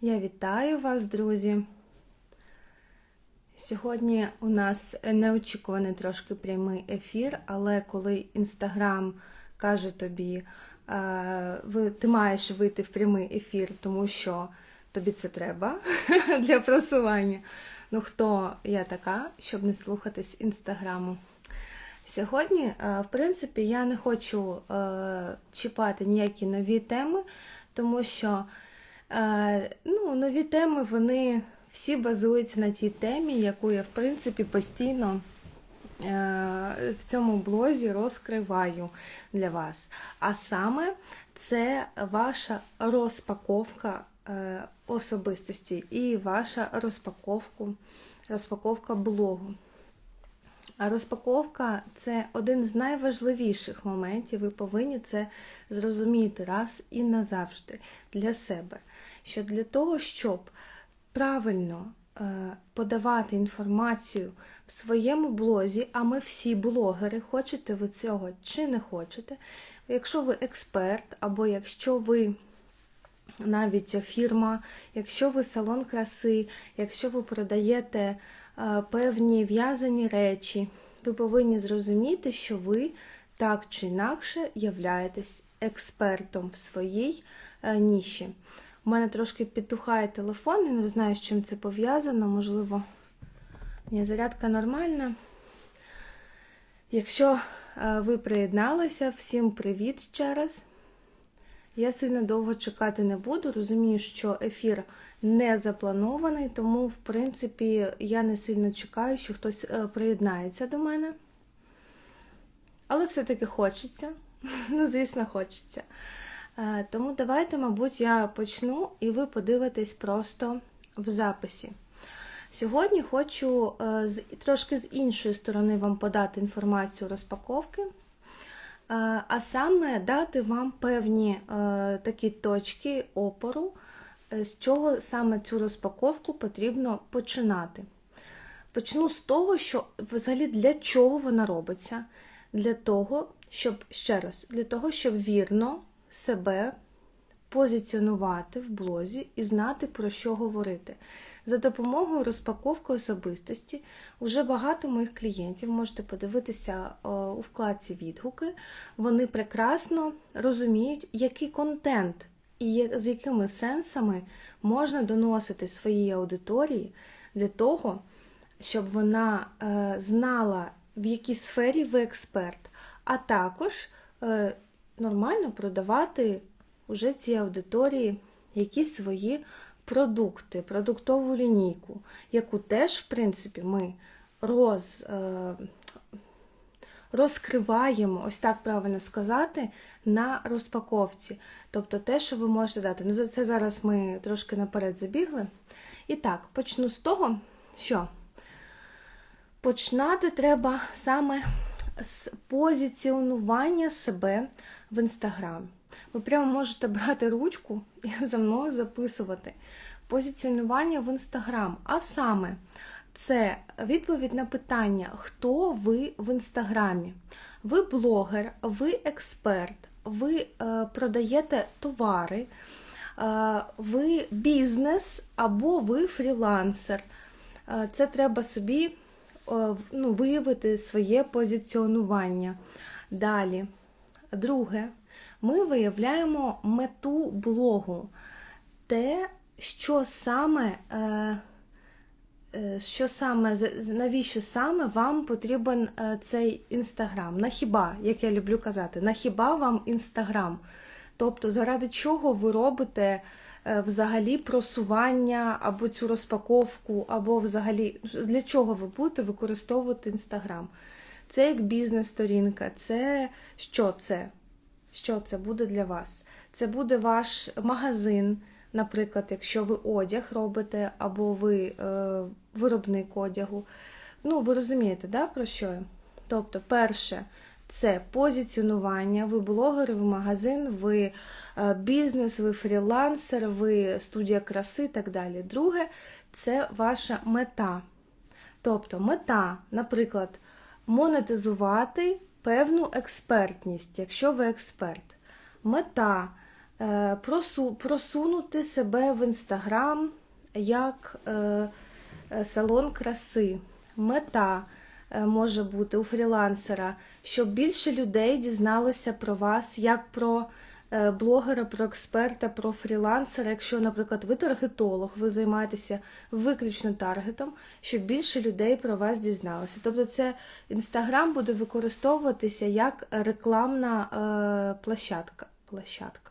Я вітаю вас, друзі. Сьогодні у нас неочікуваний трошки прямий ефір, але коли Інстаграм каже тобі, е, ти маєш вийти в прямий ефір, тому що тобі це треба для просування. Ну, хто я така, щоб не слухатись Інстаграму? Сьогодні, е, в принципі, я не хочу е, чіпати ніякі нові теми, тому що ну, нові теми вони всі базуються на тій темі, яку я, в принципі, постійно в цьому блозі розкриваю для вас. А саме це ваша розпаковка особистості і ваша розпаковка, розпаковка блогу. Розпаковка це один з найважливіших моментів. Ви повинні це зрозуміти раз і назавжди для себе. Що для того, щоб правильно е, подавати інформацію в своєму блозі, а ми всі блогери, хочете ви цього чи не хочете. Якщо ви експерт, або якщо ви навіть фірма, якщо ви салон краси, якщо ви продаєте Е, певні в'язані речі, ви повинні зрозуміти, що ви так чи інакше являєтесь експертом в своїй е, ніші. У мене трошки підтухає телефон, я не знаю, з чим це пов'язано, можливо, мені зарядка нормальна. Якщо е, ви приєдналися, всім привіт ще раз. Я сильно довго чекати не буду. Розумію, що ефір не запланований, тому, в принципі, я не сильно чекаю, що хтось е, приєднається до мене. Але все-таки хочеться. Ну, звісно, хочеться. Е, тому давайте, мабуть, я почну і ви подивитесь просто в записі. Сьогодні хочу е, трошки з іншої сторони вам подати інформацію розпаковки. А саме дати вам певні такі точки опору, Е, з чого саме цю розпаковку потрібно починати. Почну з того, що взагалі для чого вона робиться? Для того, щоб, ще раз, для того, щоб вірно себе позиціонувати в блозі і знати, про що говорити. За допомогою розпаковки особистості вже багато моїх клієнтів можете подивитися у вкладці відгуки. Вони прекрасно розуміють, який контент і з якими сенсами можна доносити своїй аудиторії для того, щоб вона е, знала, в якій сфері ви експерт, а також е, нормально продавати уже цій аудиторії якісь свої продукти, продуктову лінійку, яку теж, в принципі, ми роз, е, розкриваємо, ось так правильно сказати, на розпаковці. Тобто те, що ви можете дати. Ну, за це зараз ми трошки наперед забігли. І так, почну з того, що починати треба саме з позиціонування себе в Інстаграм. Ви прямо можете брати ручку і за мною записувати. Позиціонування в Інстаграм. А саме, це відповідь на питання, хто ви в Інстаграмі. Ви блогер, ви експерт, ви е, продаєте товари, е, ви бізнес або ви фрілансер. Е, це треба собі ну, виявити своє позиціонування. Далі, друге, ми виявляємо мету блогу, те, що саме. Е, Е, що саме, навіщо саме вам потрібен е, цей інстаграм? На хіба, як я люблю казати, на хіба вам інстаграм? Тобто, заради чого ви робите взагалі просування або цю розпаковку, або взагалі для чого ви будете використовувати інстаграм? Це як бізнес-сторінка, це що це? Що це буде для вас? Це буде ваш магазин. Наприклад, якщо ви одяг робите, або ви е, виробник одягу. Ну, ви розумієте, да, про що я? Тобто, перше, це позиціонування, ви блогер, ви магазин, ви е, бізнес, ви фрілансер, ви студія краси і так далі. Друге, це ваша мета. Тобто, мета, наприклад, монетизувати певну експертність, якщо ви експерт. Мета е, просу, просунути себе в інстаграм як е, е, салон краси. Мета може бути у фрілансера, щоб більше людей дізналося про вас, як про блогера, про експерта, про фрілансера. Якщо, наприклад, ви таргетолог, ви займаєтеся виключно таргетом, щоб більше людей про вас дізналося. Тобто, це інстаграм буде використовуватися як рекламна е, площадка. площадка.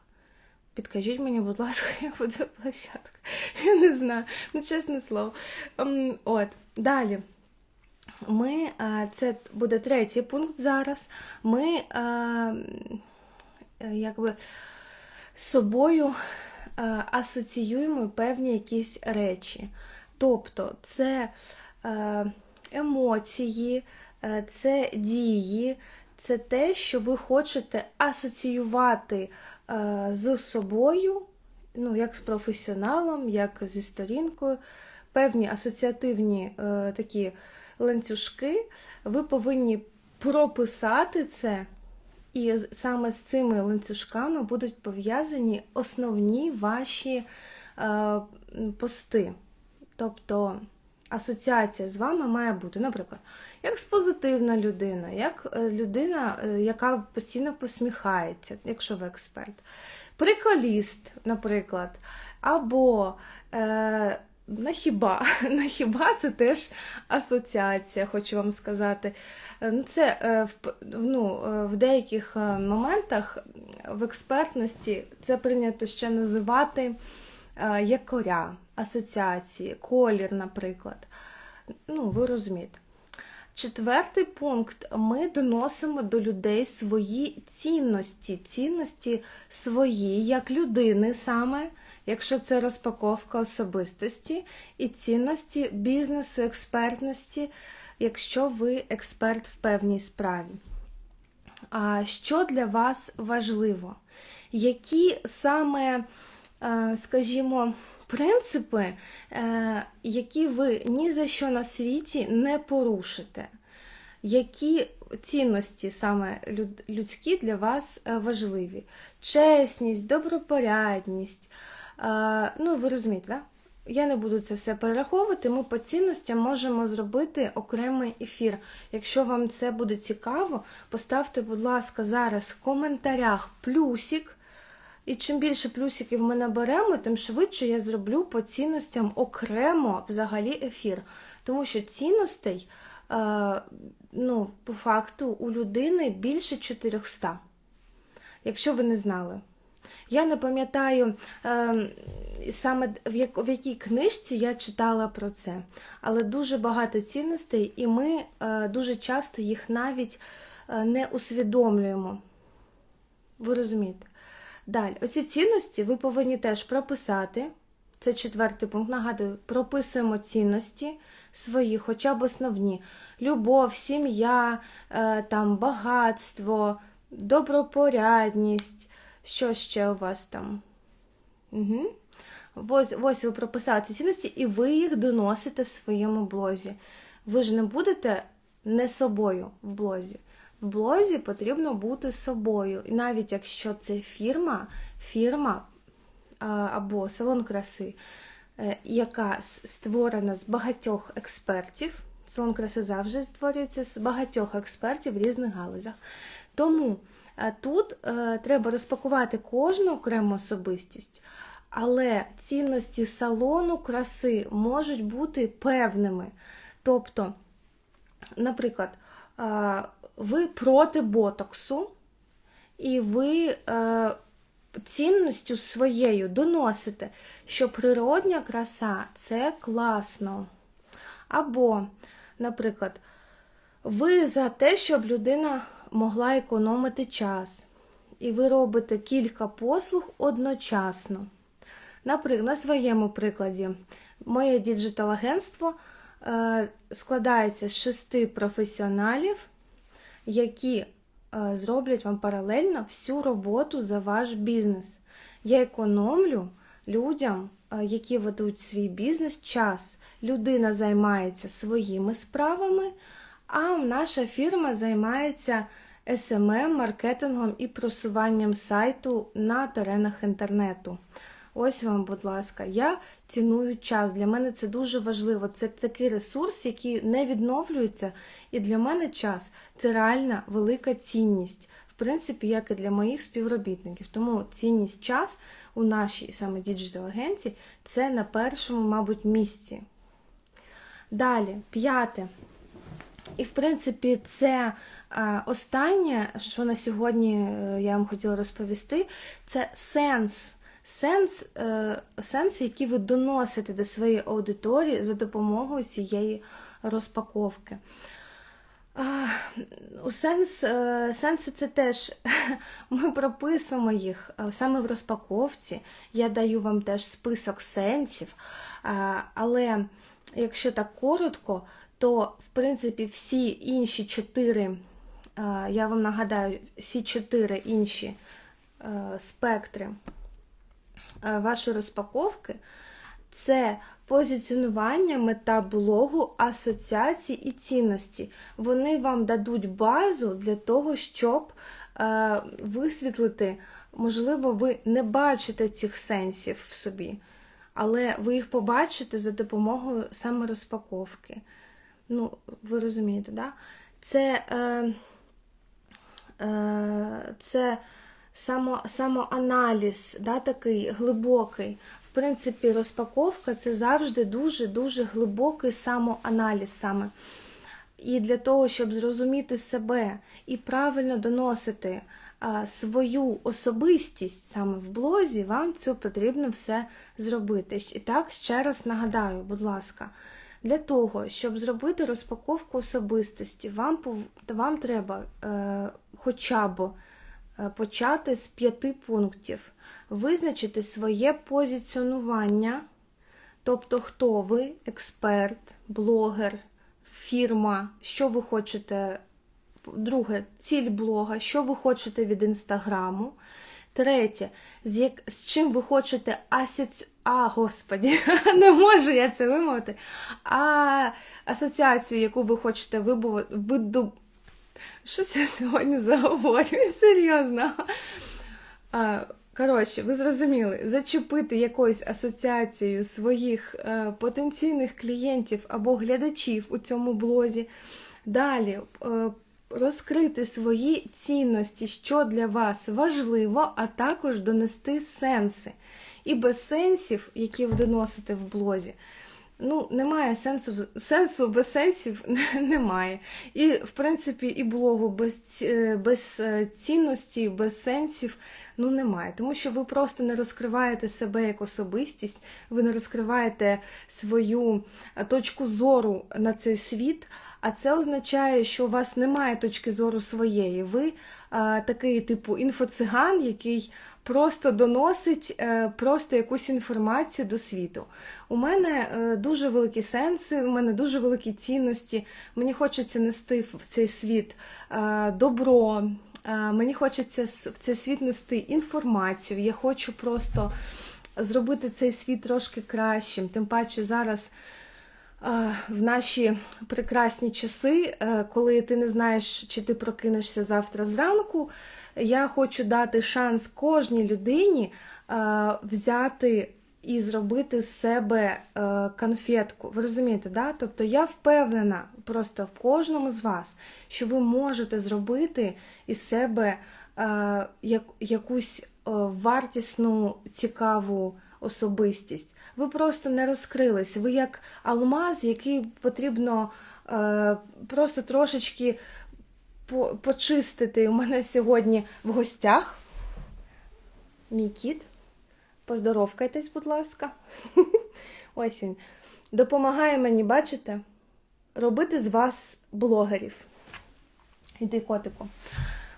Підкажіть мені, будь ласка, як буде площадка. Я не знаю, ну чесне слово. Ем, От, далі. Ми, е, це буде третій пункт зараз. Ми е, е, якби з собою е, асоціюємо певні якісь речі. Тобто це е, емоції, е, це дії, це те, що ви хочете асоціювати е, з собою, ну, як з професіоналом, як зі сторінкою, певні асоціативні е, такі ланцюжки, ви повинні прописати це, і саме з цими ланцюжками будуть пов'язані основні ваші е, пости. Тобто асоціація з вами має бути, наприклад, як з позитивна людина, як е, людина, е, яка постійно посміхається, якщо ви експерт, приколіст, наприклад, або е, на хіба. На хіба це теж асоціація, хочу вам сказати. Це е, ну, е, в деяких е, моментах в експертності це прийнято ще називати якоря, асоціації, колір, наприклад. Ну, ви розумієте. Четвертий пункт: ми доносимо до людей свої цінності, цінності свої, як людини саме, якщо це розпаковка особистості, і цінності бізнесу, експертності, якщо ви експерт в певній справі. А що для вас важливо? Які саме, е, скажімо, принципи, е, які ви ні за що на світі не порушите? Які цінності саме людські для вас е, важливі? Чесність, добропорядність. Ну, ви розумієте, да? Я не буду це все перераховувати. Ми по цінностям можемо зробити окремий ефір. Якщо вам це буде цікаво, поставте, будь ласка, зараз в коментарях плюсик. І чим більше плюсиків ми наберемо, тим швидше я зроблю по цінностям окремо взагалі ефір. Тому що цінностей, е, ну, по факту, у людини більше 400, якщо ви не знали. Я не пам'ятаю е, саме в якій книжці я читала про це, але дуже багато цінностей, і ми е, дуже часто їх навіть е, не усвідомлюємо. Ви розумієте? Далі, оці цінності ви повинні теж прописати. Це четвертий пункт. Нагадую, прописуємо цінності свої, хоча б основні: любов, сім'я, е, там, багатство, добропорядність. Що ще у вас там? Угу. Ось, ось ви прописали ці цінності, і ви їх доносите в своєму блозі. Ви ж не будете не собою в блозі. В блозі потрібно бути собою. І навіть якщо це фірма, фірма або салон краси, е, яка створена з багатьох експертів, салон краси завжди створюється з багатьох експертів в різних галузях. Тому тут е, треба розпакувати кожну окрему особистість. Але цінності салону краси можуть бути певними. Тобто, наприклад, а, ви проти ботоксу, і ви е, цінністю своєю доносите, що природня краса це класно. Або, наприклад, ви за те, щоб людина могла економити час, і ви робите кілька послуг одночасно. Наприклад, на своєму прикладі, моє діджитал-агентство е, складається з шести професіоналів, які е, зроблять вам паралельно всю роботу за ваш бізнес. Я економлю людям, е, які ведуть свій бізнес, час. Людина займається своїми справами, а наша фірма займається SMM, маркетингом і просуванням сайту на теренах інтернету. Ось вам, будь ласка, я ціную час. Для мене це дуже важливо. Це такий ресурс, який не відновлюється. І для мене час це реальна велика цінність. В принципі, як і для моїх співробітників. Тому цінність час у нашій саме діджитал-агенції це на першому, мабуть, місці. Далі, п'яте. І, в принципі, це останнє, що на сьогодні е, я вам хотіла розповісти, це сенс. Сенс, е, сенс, який ви доносите до своєї аудиторії за допомогою цієї розпаковки. У сенс, е, сенси це теж ми прописуємо їх саме в розпаковці. Я даю вам теж список сенсів. Але якщо так коротко, то в принципі всі інші чотири, я вам нагадаю, всі чотири інші е, спектри е, вашої розпаковки. Це позиціонування, мета блогу, асоціації і цінності. Вони вам дадуть базу для того, щоб е, висвітлити, можливо, ви не бачите цих сенсів в собі, але ви їх побачите за допомогою саме розпаковки. Ну, ви розумієте, да? Це, е, е, це само, самоаналіз, да, такий глибокий. В принципі, розпаковка це завжди дуже-дуже глибокий самоаналіз саме. І для того, щоб зрозуміти себе і правильно доносити а, свою особистість саме в блозі, вам це потрібно все зробити. І так, ще раз нагадаю, будь ласка, для того, щоб зробити розпаковку особистості, вам, вам треба е, хоча б е, почати з п'яти пунктів визначити своє позиціонування, тобто, хто ви, експерт, блогер, фірма, що ви хочете. Друге, ціль блога, що ви хочете від інстаграму. Третє, з як, з чим ви хочете асоці... А, господі, не можу я це вимовити. А асоціацію, яку ви хочете вибувати. Виду... Щось я сьогодні заговорюю, серйозно. А, Коротше, ви зрозуміли, зачепити якоюсь асоціацією своїх е, потенційних клієнтів або глядачів у цьому блозі. Далі е, розкрити свої цінності, що для вас важливо, а також донести сенси. І без сенсів, які ви доносите в блозі, ну, немає сенсу, сенсу без сенсів немає. І, в принципі, і блогу без, без цінності, без сенсів ну немає. Тому що ви просто не розкриваєте себе як особистість, ви не розкриваєте свою точку зору на цей світ. А це означає, що у вас немає точки зору своєї. Ви а, такий типу інфоциган, який просто доносить е, просто якусь інформацію до світу. У мене е, дуже великі сенси, у мене дуже великі цінності. Мені хочеться нести в цей світ е, добро. Мені хочеться в цей світ нести інформацію. Я хочу просто зробити цей світ трошки кращим. Тим паче зараз в наші прекрасні часи, коли ти не знаєш, чи ти прокинешся завтра зранку. Я хочу дати шанс кожній людині взяти і зробити з себе е, конфетку. Ви розумієте, да? Тобто я впевнена просто в кожному з вас, що ви можете зробити із себе е, якусь е, вартісну, цікаву особистість. Ви просто не розкрились. Ви як алмаз, який потрібно просто трошечки почистити. У мене сьогодні в гостях мій кіт. Поздоровкайтесь, будь ласка. Ось він. Допомагає мені, бачите, робити з вас блогерів. Іди, котику.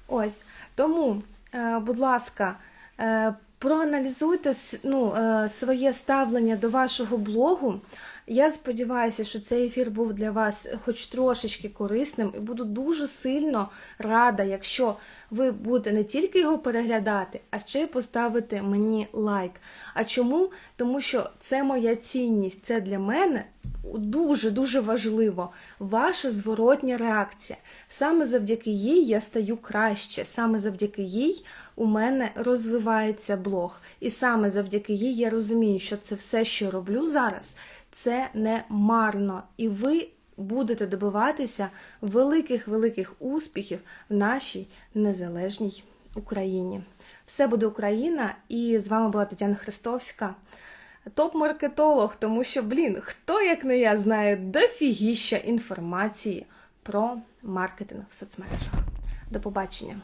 Ось. Тому, е, будь ласка, е, проаналізуйте ну, е, своє ставлення до вашого блогу. Я сподіваюся, що цей ефір був для вас хоч трошечки корисним, і буду дуже сильно рада, якщо ви будете не тільки його переглядати, а ще й поставити мені лайк. А чому? Тому що це моя цінність, це для мене дуже дуже важливо ваша зворотня реакція. Саме завдяки їй я стаю краще, саме завдяки їй у мене розвивається блог. І саме завдяки їй я розумію, що це все, що роблю зараз, це не марно. І ви будете добиватися великих-великих успіхів в нашій незалежній Україні. Все буде Україна, і з вами була Тетяна Христовська топ-маркетолог, тому що, блін, хто як не я знає дофігіща інформації про маркетинг в соцмережах. До побачення!